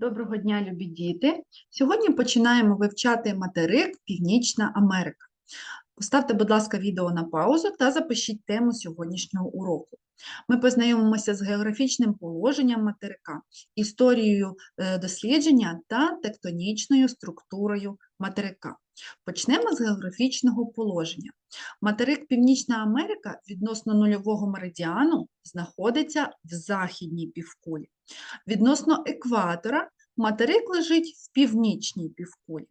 Доброго дня, любі діти! Сьогодні починаємо вивчати материк Північна Америка. Поставте, будь ласка, відео на паузу та запишіть тему сьогоднішнього уроку. Ми познайомимося з географічним положенням материка, історією е, дослідження та тектонічною структурою материка. Почнемо з географічного положення. Материк Північна Америка відносно нульового меридіану знаходиться в західній півкулі. Відносно екватора материк лежить в північній півкулі.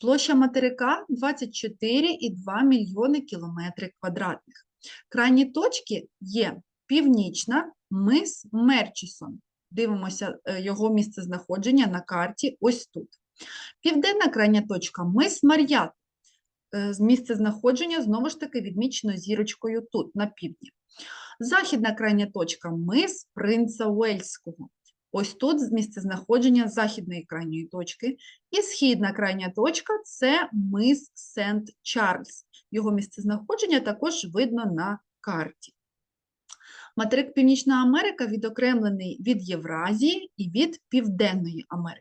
Площа материка 24,2 мільйони кілометрів квадратних. Крайні точки є північна мис Мерчісон. Дивимося е, його місцезнаходження на карті ось тут. Південна крайня точка мис Мар'ят. Е, з Місцезнаходження знову ж таки відмічено зірочкою тут, на півдні. Західна крайня точка мис Принца Уельського. Ось тут з місцезнаходження західної крайньої точки. І східна крайня точка це мис Сент-Чарльз. Його місцезнаходження також видно на карті. Материк Північна Америка відокремлений від Євразії і від Південної Америки.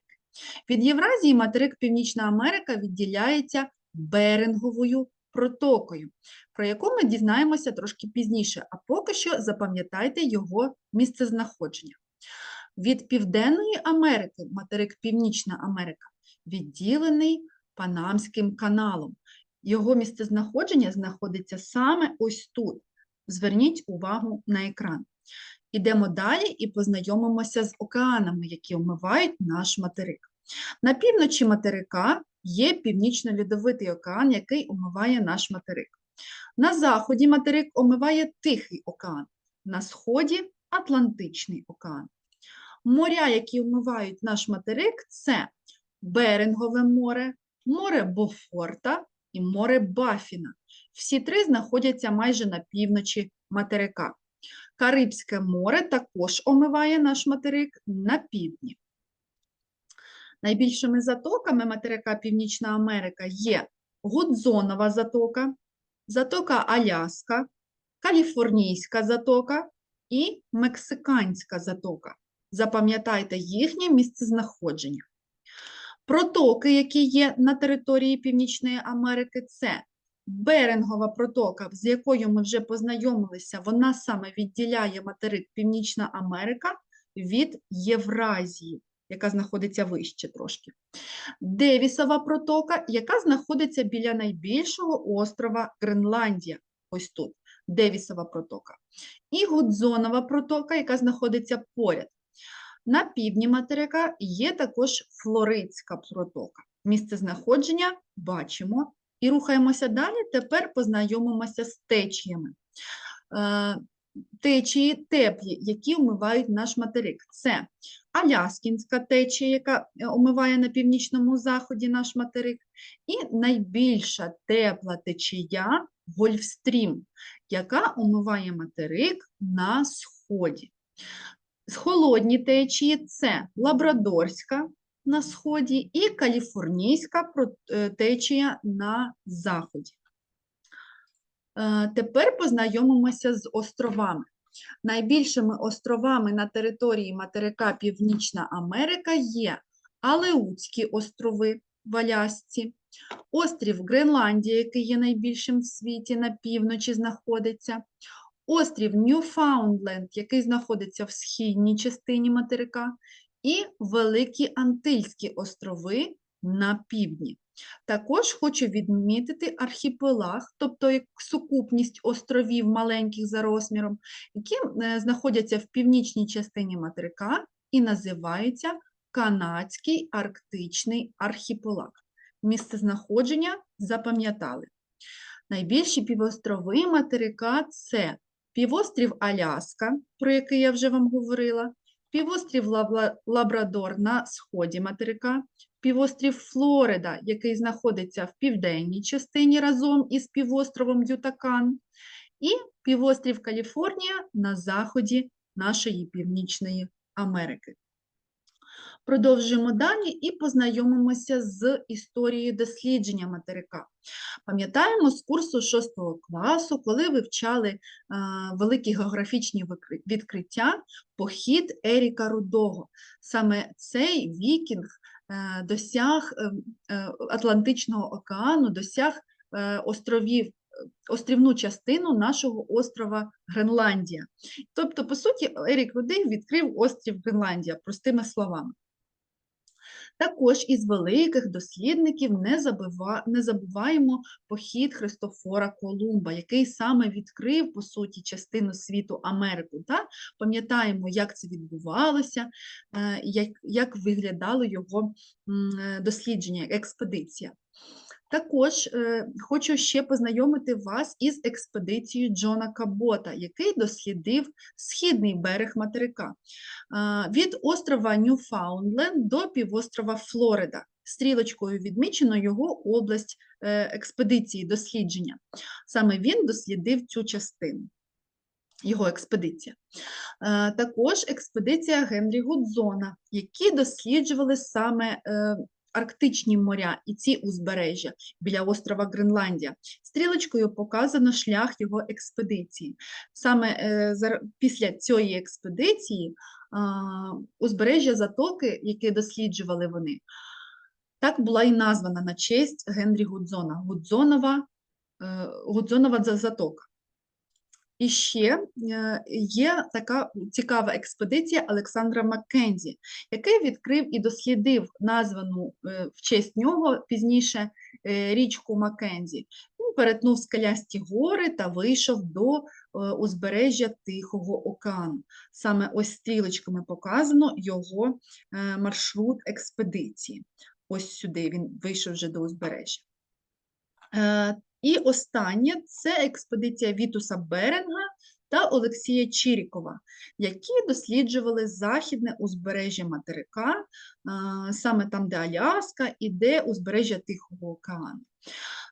Від Євразії материк Північна Америка відділяється Беринговою протокою, про яку ми дізнаємося трошки пізніше, а поки що запам'ятайте його місцезнаходження. Від Південної Америки, материк Північна Америка, відділений Панамським каналом. Його місцезнаходження знаходиться саме ось тут. Зверніть увагу на екран. Ідемо далі і познайомимося з океанами, які омивають наш материк. На півночі материка є Північно-Льодовитий океан, який омиває наш материк. На заході материк омиває Тихий океан, на сході Атлантичний океан. Моря, які омивають наш материк, це Берингове море, море Бофорта і море Бафіна. Всі три знаходяться майже на півночі материка. Карибське море також омиває наш материк на півдні. Найбільшими затоками материка Північна Америка є Гудзонова затока, затока Аляска, Каліфорнійська затока і Мексиканська затока. Запам'ятайте їхнє місцезнаходження. Протоки, які є на території Північної Америки, це Берингова протока, з якою ми вже познайомилися, вона саме відділяє материк Північна Америка від Євразії, яка знаходиться вище трошки. Девісова протока, яка знаходиться біля найбільшого острова Гренландія, ось тут, Девісова протока. І Гудзонова протока, яка знаходиться поряд. На півдні материка є також Флоридська протока. Місце знаходження бачимо. І рухаємося далі. Тепер познайомимося з течіями. Течії теплі, які омивають наш материк. Це Аляскінська течія, яка е, омиває на північному заході наш материк, і найбільша тепла течія Гольфстрім, яка омиває материк на сході. Холодні течії це Лабрадорська на сході і Каліфорнійська е, течія на заході. Е, тепер познайомимося з островами. Найбільшими островами на території материка Північна Америка є Алеутські острови в Алясці, острів Гренландія, який є найбільшим в світі, на півночі знаходиться, острів Ньюфаундленд, який знаходиться в східній частині материка, і Великі Антильські острови на півдні. Також хочу відмітити архіпелаг, тобто сукупність островів маленьких за розміром, які е, знаходяться в північній частині материка і називаються Канадський арктичний архіпелаг. Місце знаходження запам'ятали. Найбільші півострови материка це півострів Аляска, про який я вже вам говорила, півострів Лабрадор на сході материка, півострів Флорида, який знаходиться в південній частині разом із півостровом Ютакан, і півострів Каліфорнія на заході нашої Північної Америки. Продовжуємо далі і познайомимося з історією дослідження материка. Пам'ятаємо з курсу 6 класу, коли вивчали а, великі географічні відкриття, похід Еріка Рудого. Саме цей вікінг е, досяг е, е, Атлантичного океану, досяг е, островів, е, острівну частину нашого острова Гренландія. Тобто, по суті, Ерік Рудий відкрив острів Гренландія, простими словами. Також із великих дослідників не, забива, не забуваємо похід Христофора Колумба, який саме відкрив, по суті, частину світу Америку. Та? Пам'ятаємо, як це відбувалося, е, як, як виглядало його е, дослідження, експедиція. Також е, хочу ще познайомити вас із експедицією Джона Кабота, який дослідив східний берег материка а, від острова Ньюфаундленд до півострова Флорида. Стрілочкою відмічено його область е, експедиції дослідження. Саме він дослідив цю частину. Його експедиція. Е, Також експедиція Генрі Гудзона, які досліджували саме е, Арктичні моря і ці узбережжя біля острова Гренландія. Стрілочкою показано шлях його експедиції. Саме е, після цієї експедиції а, узбережжя затоки, яке досліджували вони, так була і названа на честь Генрі Гудзона. Гудзонова, е, Гудзонова за- затока. І ще е, є така цікава експедиція Олександра Маккензі, який відкрив і дослідив названу е, в честь нього пізніше е, річку Маккензі. Він перетнув скалясті гори та вийшов до узбережжя Тихого океану. Саме ось стрілочками показано його маршрут експедиції. Ось сюди він вийшов вже до узбережжя. І останнє це експедиція Вітуса Беринга та Олексія Чірікова, які досліджували західне узбережжя материка, саме там, де Аляска, і де узбережжя Тихого океану.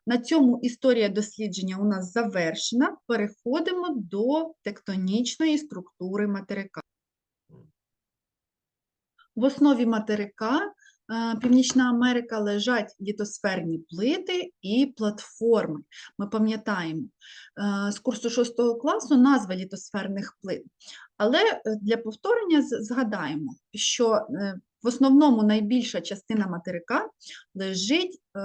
На цьому історія дослідження у нас завершена. Переходимо до тектонічної структури материка. В основі материка Північна Америка лежать літосферні плити і платформи. Ми пам'ятаємо е, з курсу 6 класу назва літосферних плит. Але е, для повторення згадаємо, що е, в основному найбільша частина материка лежить е,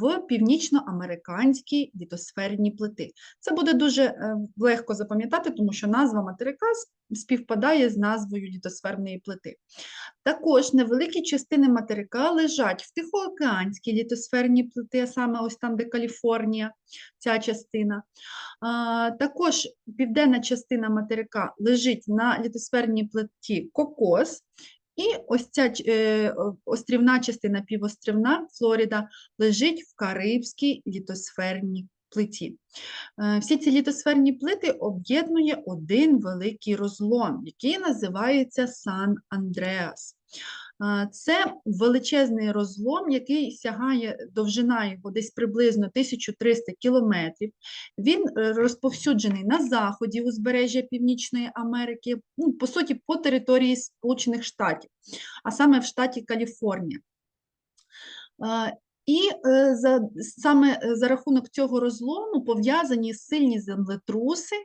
в північноамериканській літосферній плити. Це буде дуже е, легко запам'ятати, тому що назва материка співпадає з назвою літосферної плити. Також невеликі частини материка лежать в Тихоокеанській літосферній плити, а саме ось там, де Каліфорнія, ця частина. Також південна частина материка лежить на літосферній плиті Кокос, і ось ця е, острівна частина, півострівна Флорида, лежить в Карибській літосферній плиті. Е, Всі ці літосферні плити об'єднує один великий розлом, який називається Сан-Андреас. Е, Це величезний розлом, який сягає довжина його десь приблизно 1300 кілометрів. Він е, розповсюджений на заході узбережжя Північної Америки, ну, по суті, по території Сполучених Штатів, а саме в штаті Каліфорнія. І е, за, саме е, за рахунок цього розлому пов'язані сильні землетруси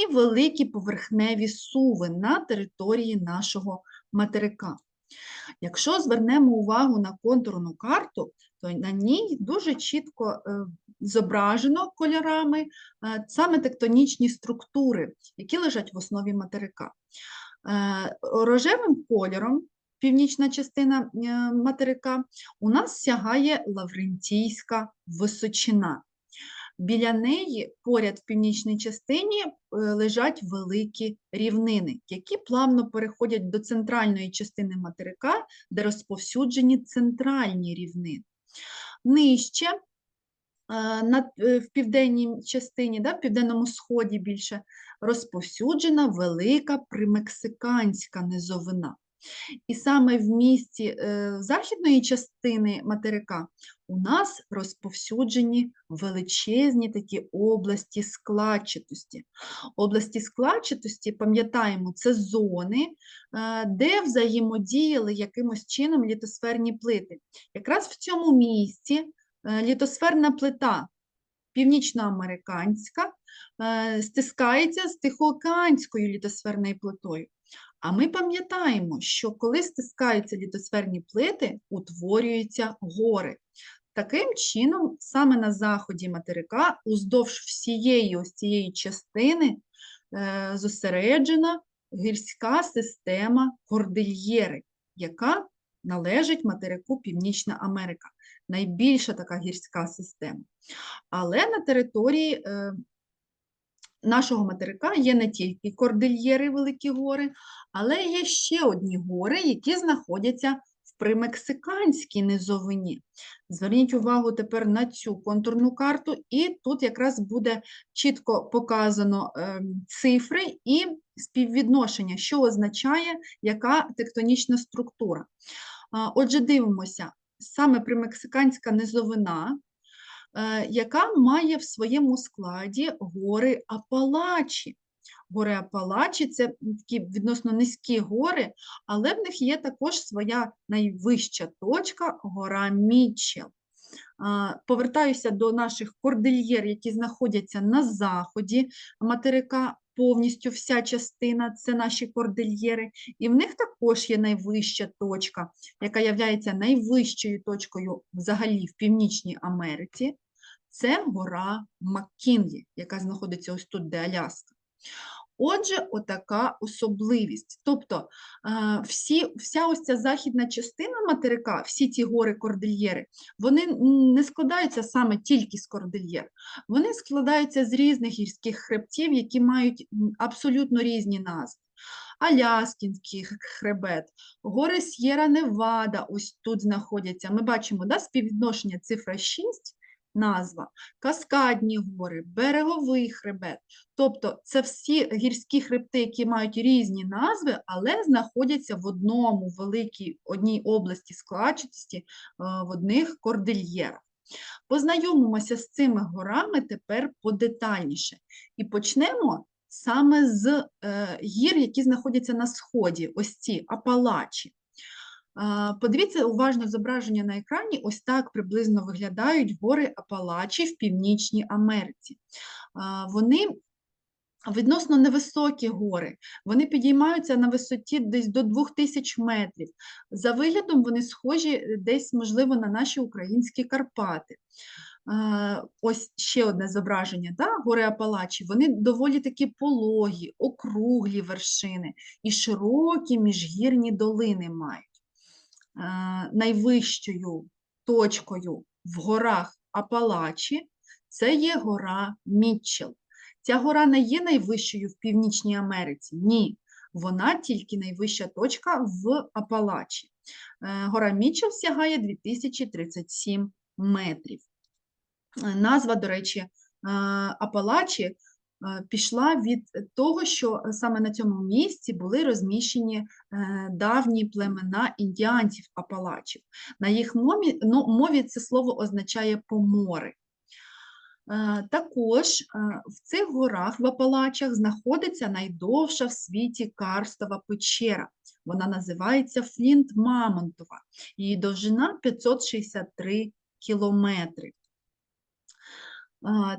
і великі поверхневі суви на території нашого материка. Якщо звернемо увагу на контурну карту, то на ній дуже чітко е, зображено кольорами е, саме тектонічні структури, які лежать в основі материка. Е, Рожевим кольором північна частина материка у нас сягає Лаврентійська височина. Біля неї, поряд в північній частині, е, лежать великі рівнини, які плавно переходять до центральної частини материка, де розповсюджені центральні рівнини. Нижче, е, е, в південній частині, в південному сході більше, розповсюджена велика примексиканська низовина. І саме в місті е, західної частини материка у нас розповсюджені величезні такі області складчатості. Області складчатості, пам'ятаємо, це зони, е, де взаємодіяли якимось чином літосферні плити. Якраз в цьому місці е, літосферна плита північноамериканська стискається з Тихоокеанською літосферною плитою. А ми пам'ятаємо, що коли стискаються літосферні плити, утворюються гори. Таким чином, саме на заході материка, уздовж всієї ось цієї частини е, зосереджена гірська система Кордильєри, яка належить материку Північна Америка. Найбільша така гірська система. Але на території е, нашого материка є не тільки кордильєри, великі гори, але є ще одні гори, які знаходяться в примексиканській низовині. Зверніть увагу тепер на цю контурну карту, і тут якраз буде чітко показано е, цифри і співвідношення, що означає яка тектонічна структура. Отже, дивимося, саме примексиканська низовина, яка має в своєму складі гори Апалачі. Гори Апалачі це такі відносно низькі гори, але в них є також своя найвища точка гора Мітчел. А, Повертаюся до наших кордильєр, які знаходяться на заході материка, повністю вся частина це наші кордильєри, і в них також є найвища точка, яка є найвищою точкою взагалі в Північній Америці. Це гора Маккінлі, яка знаходиться ось тут, де Аляска. Отже, отака особливість. Тобто всі, вся ось ця західна частина материка, всі ці гори кордильєри, вони не складаються саме тільки з кордильєр. Вони складаються з різних гірських хребтів, які мають абсолютно різні назви. Аляскінський хребет, гори С'єра Невада ось тут знаходяться. Ми бачимо да, співвідношення цифра 6, назва, Каскадні гори, береговий хребет. Тобто це всі гірські хребти, які мають різні назви, але знаходяться в одному великій одній області складчатості, е, в одних кордильєрах. Познайомимося з цими горами тепер подетальніше. І почнемо саме з е, гір, які знаходяться на сході, ось ці Апалачі. Подивіться уважно зображення на екрані, ось так приблизно виглядають гори Апалачі в Північній Америці. Вони відносно невисокі гори, вони підіймаються на висоті десь до 2000 метрів. За виглядом вони схожі е, десь, можливо, на наші українські Карпати. Ось ще одне зображення, да? гори Апалачі, вони доволі такі пологі, округлі вершини і широкі міжгірні долини мають найвищою точкою в горах Апалачі це є гора Мітчел. Ця гора не є найвищою в Північній Америці. Ні, вона тільки найвища точка в Апалачі. Е, Гора Мітчел сягає 2037 метрів. Е, Назва, до речі, е, Апалачі е, пішла від того, що саме на цьому місці були розміщені е, давні племена індіанців Апалачів. На їх мові, ну, мові це слово означає помори. Е, Також е, в цих горах в Апалачах знаходиться найдовша в світі карстова печера. Вона називається Флінт Мамонтова. Її довжина 563 кілометри.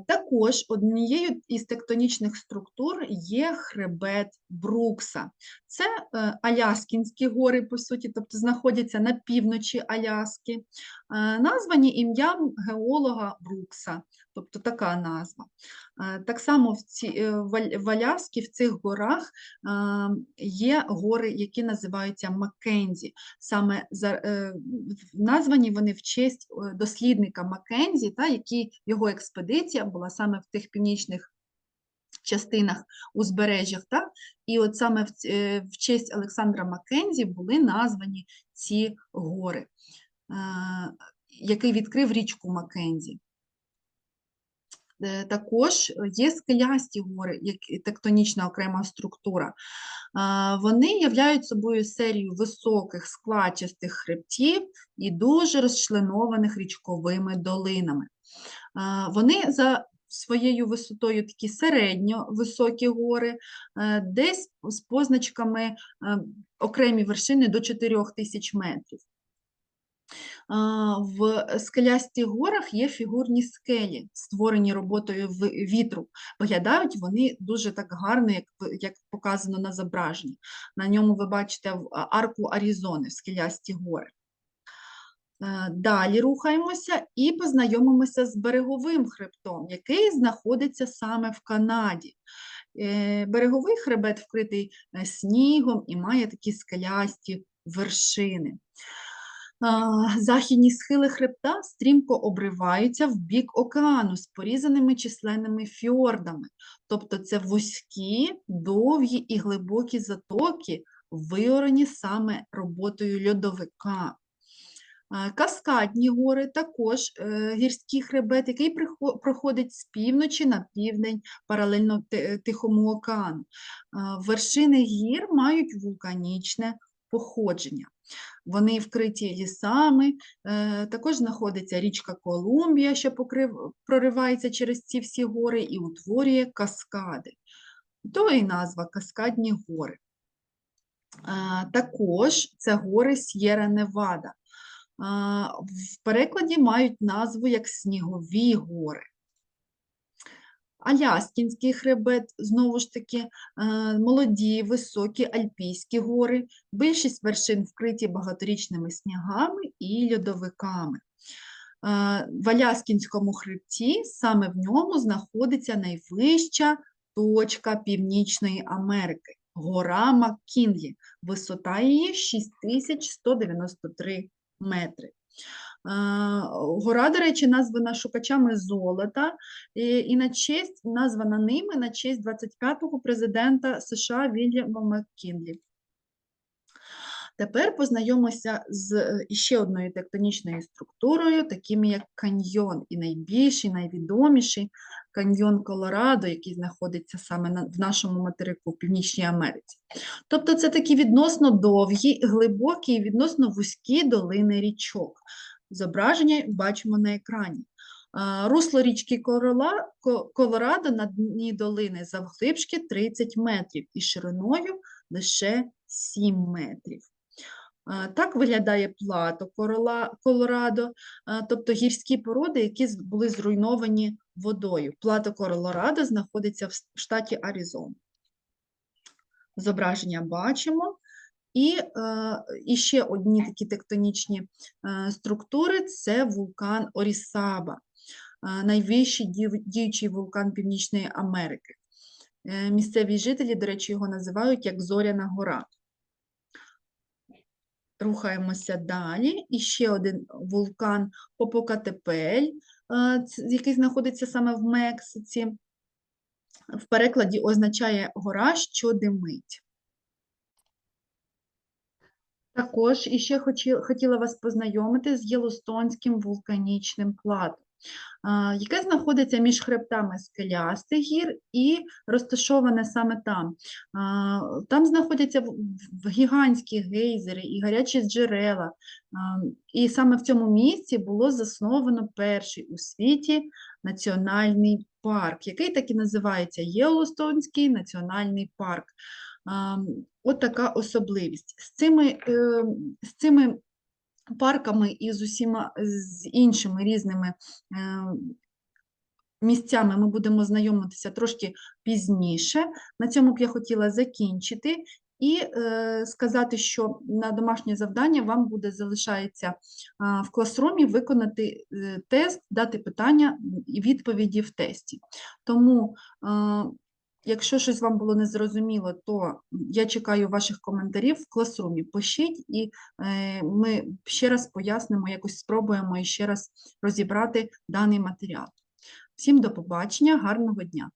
Також однією із тектонічних структур є хребет Брукса. Це е, Аляскінські гори, по суті, тобто знаходяться на півночі Аляски, е, названі ім'ям геолога Брукса, тобто така назва. Е, Так само в, ці, в Аляскі, в цих горах є гори, які називаються Маккензі. Саме названі вони в честь дослідника Маккензі, та, який його експедиція була саме в тих північних частинах узбережжях. Та, і от саме в, е, в честь Олександра Маккензі були названі ці гори, е, який відкрив річку Маккензі. Е, Також є скелясті гори, як тектонічна окрема структура. Вони являють собою серію високих складчастих хребтів і дуже розчленованих річковими долинами. Вони за своєю висотою такі середньо високі гори, е, десь з позначками е, окремі вершини до 4000 метрів. В скелястих горах є фігурні скелі, створені роботою вітру. Виглядають вони дуже так гарно, як, показано на зображенні. На ньому ви бачите в- а, арку Аризони, скелясті гори. Е, Далі рухаємося і познайомимося з береговим хребтом, який знаходиться саме в Канаді. Е, Береговий хребет вкритий е, снігом і має такі скелясті вершини. Західні схили хребта стрімко обриваються в бік океану з порізаними численними фьордами. Тобто це вузькі, довгі і глибокі затоки, виорені саме роботою льодовика. А, Каскадні гори також е, гірський хребет, який проходить з півночі на південь паралельно Тихому океану. Вершини гір мають вулканічне походження. Вони вкриті лісами, е, також знаходиться річка Колумбія, що покрив, проривається через ці всі гори і утворює каскади. То і назва Каскадні гори. Е, Також це гори С'єра Невада. В перекладі мають назву як Снігові гори. Аляскінський хребет, знову ж таки, молоді, високі альпійські гори. Більшість вершин вкриті багаторічними снігами і льодовиками. В Аляскінському хребті саме в ньому знаходиться найвища точка Північної Америки – гора Маккінлі. Висота її 6193 метри. Гора, до речі, названа шукачами золота і, і на честь, названа ними на честь 25-го президента США Вільяма Маккінлі. Тепер познайомимося з е, іще одною тектонічною структурою, такими як каньйон, і найбільший, найвідоміший каньйон Колорадо, який знаходиться саме в нашому материку в Північній Америці. Тобто це такі відносно довгі, глибокі і відносно вузькі долини річок. Зображення бачимо на екрані. Русло річки Колорадо на дні долини завглибшки 30 метрів і шириною лише 7 метрів. Так виглядає плато Колорадо, тобто гірські породи, які були зруйновані водою. Плато Колорадо знаходиться в штаті Аризона. Зображення бачимо. І, і ще одні такі тектонічні структури це вулкан Орісаба, найвищий діючий вулкан Північної Америки. Е, Місцеві жителі, до речі, його називають як Зоряна гора. Рухаємося далі. І ще один вулкан Попокатепель, е, який знаходиться саме в Мексиці. В перекладі означає гора, що димить. Також іще хотіла вас познайомити з Єлостонським вулканічним плато, а, яке знаходиться між хребтами скелястих гір і розташоване саме там. Там знаходяться гігантські гейзери і гарячі джерела. І саме в цьому місці було засновано перший у світі національний парк, який так і називається Єлостонський національний парк. От така особливість. З цими, е, з цими парками і з усіма з іншими різними е, місцями ми будемо знайомитися трошки пізніше. На цьому б я хотіла закінчити і е, сказати, що на домашнє завдання вам буде залишається в класрумі виконати е, тест, дати питання і відповіді в тесті. Тому е, Якщо щось вам було незрозуміло, то я чекаю ваших коментарів в класрумі. Пишіть, і е, ми ще раз пояснимо, якось спробуємо і ще раз розібрати даний матеріал. Всім до побачення, гарного дня!